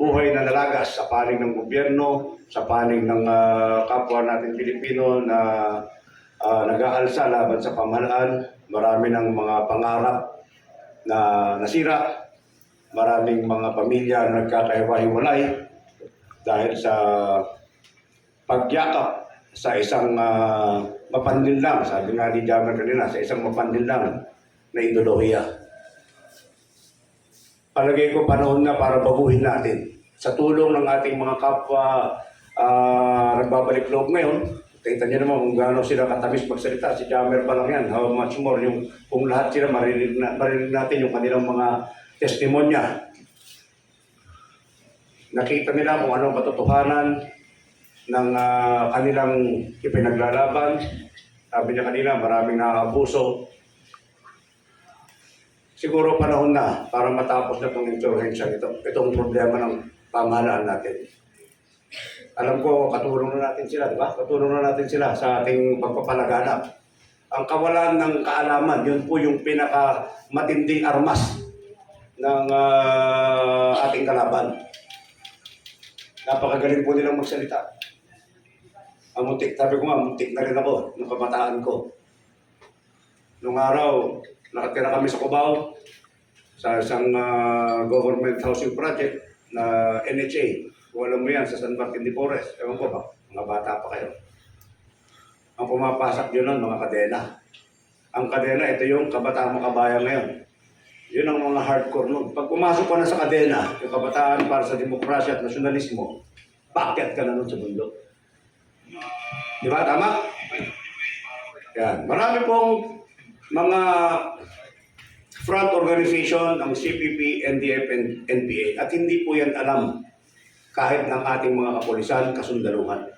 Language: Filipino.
buhay na nalagas sa panig ng gobyerno, sa panig ng ah, kapwa natin Pilipino na uh, nag-aalsa laban sa pamahalaan. Marami ng mga pangarap na nasira. Maraming mga pamilya na nagkakahiwa-hiwalay dahil sa pagyakap sa isang uh, mapanlinlang, sabi nga ni Jamer kanina, sa isang mapanlinlang na ideolohiya. Palagay ko panahon na para baguhin natin. Sa tulong ng ating mga kapwa ah, nagbabalik loob ngayon, kita niyo naman kung gaano sila katamis magsalita. Si Jamer pa lang yan. How much more yung kung lahat sila marinig, na, marinig natin yung kanilang mga testimonya. Nakita nila kung anong katotohanan ng ah, kanilang ipinaglalaban. Sabi niya kanina, maraming nakakabuso. Siguro panahon na para matapos na itong insurhensya ito, itong problema ng pamahalaan natin. Alam ko, katulong na natin sila, di ba? Katulong na natin sila sa ating pagpapalaganap. Ang kawalan ng kaalaman, yun po yung pinaka matinding armas ng ah, ating kalaban. Napakagaling po nilang magsalita. Ang muntik, sabi ko nga, muntik na rin ako nung kabataan ko. Nung araw, nakatira kami sa Cubao, sa isang ah, government housing project na NHA. Kung alam mo yan, sa San Martin de Porres. Ewan ko ba, mga bata pa kayo. Ang pumapasok yun nun, mga kadena. Ang kadena, ito yung kabataan mga kabayan ngayon. Yun ang mga hardcore nun. Pag pumasok ka na sa kadena, yung kabataan para sa demokrasya at nasyonalismo, paakyat ka na nun sa bundok. Di ba? Tama? Yan. Marami pong mga front organization ng CPP, NDF, and NPA. At hindi po yan alam kahit ng ating mga kapulisan, kasundaluhan.